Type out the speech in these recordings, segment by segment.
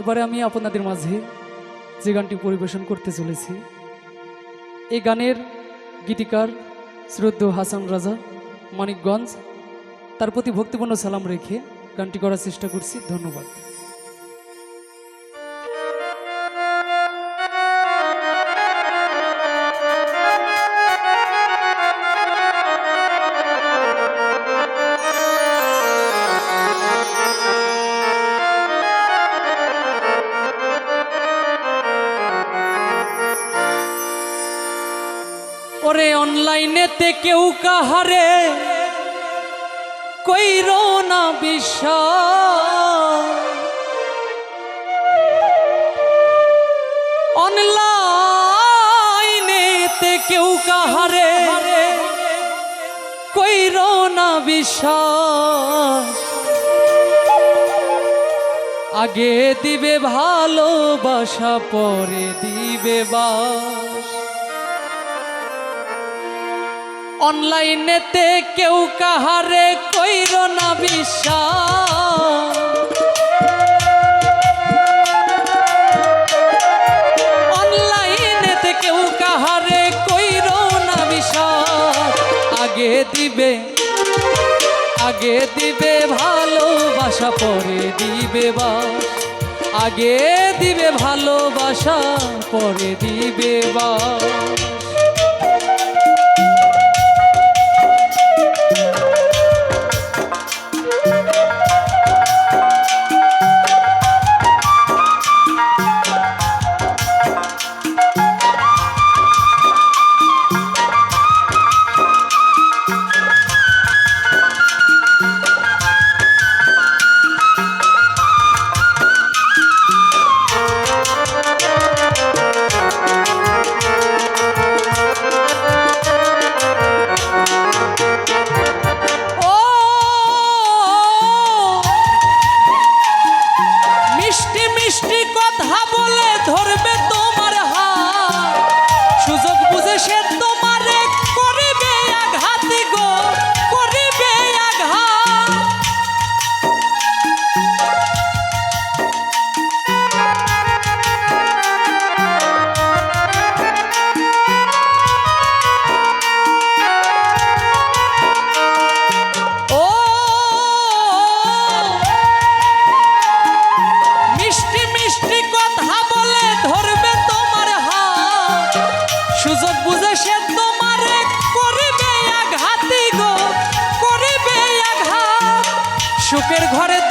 এবারে আমি আপনাদের মাঝে যে গানটি পরিবেশন করতে চলেছি, এই গানের গীতিকার শ্রদ্ধ হাসান রাজা মানিকগঞ্জ, তার প্রতি ভক্তিপূর্ণ সালাম রেখে গানটি করার চেষ্টা করছি। ধন্যবাদ। ওরে অনলাইনেতে কেউ কাহারে কইর না বিশ্বাস অনলাইনেতে কেউ কাহারে কইর না বিশ্বাস আগে দিবে ভালোবাসা, পরে দিবে বাস। অনলাইনেতে কেউ কাহারে কইর না বিশ্বাস। অনলাইনেতে কেউ কাহারে কইর না বিশ্বাস। আগে দিবে আগে দিবে ভালোবাসা, পরে দিবে বাস। আগে দিবে ভালোবাসা, পরে দিবে বাস।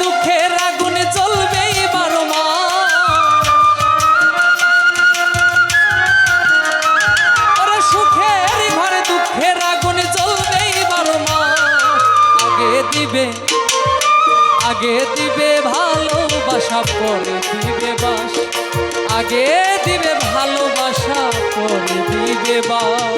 দুঃখের আগুনে জ্বলবেই বারো ওরে সুখের ঘরে দুঃখের আগুনে জ্বলবেই বারো মাস আগে দিবে আগে দিবে ভালোবাসা, পরে দিবে বাস। আগে দিবে ভালোবাসা, পরে দিবে বাস।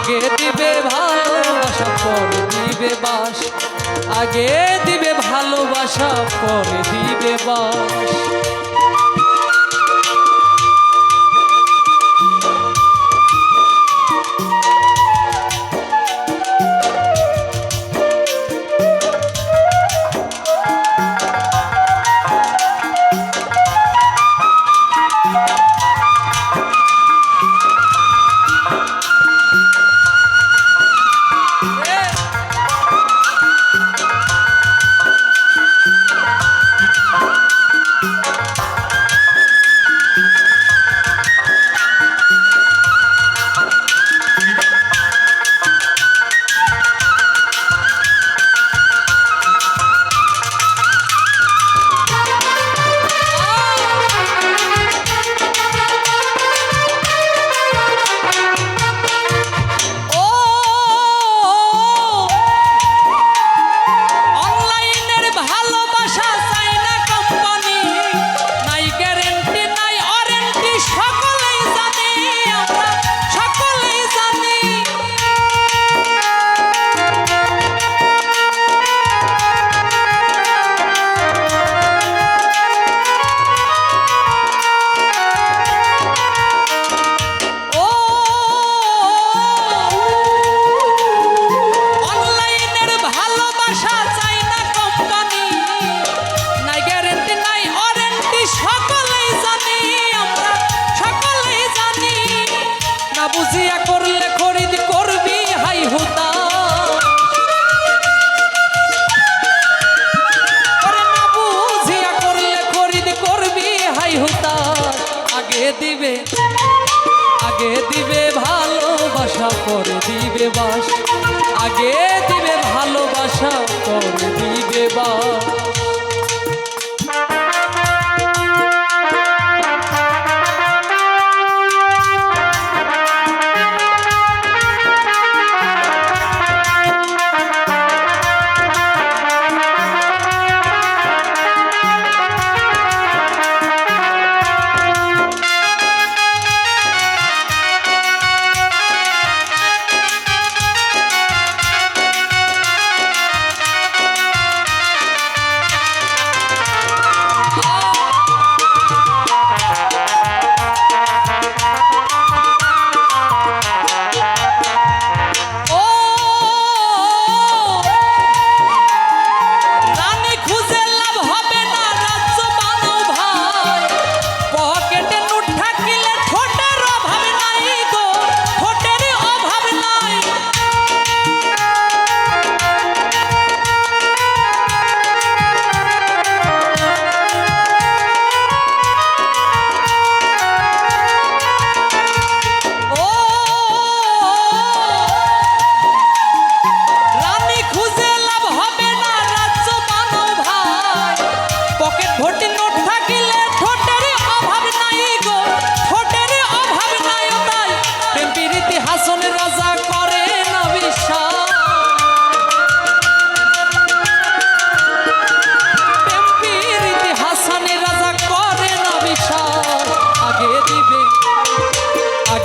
আগে দিবে ভালোবাসা পরে দিবে বাস। আগে দিবে ভালোবাসা পরে দিবে বাস। দিবে আগে দিবে ভালোবাসা পরে দিবে বাস। আগে দিবে ভালোবাসা পরে দিবে বাস।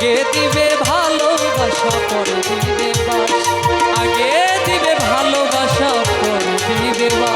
আগে দিবে ভালোবাসা পরে দিবে আগে দিবে ভালোবাসা পরে দিবে বাস।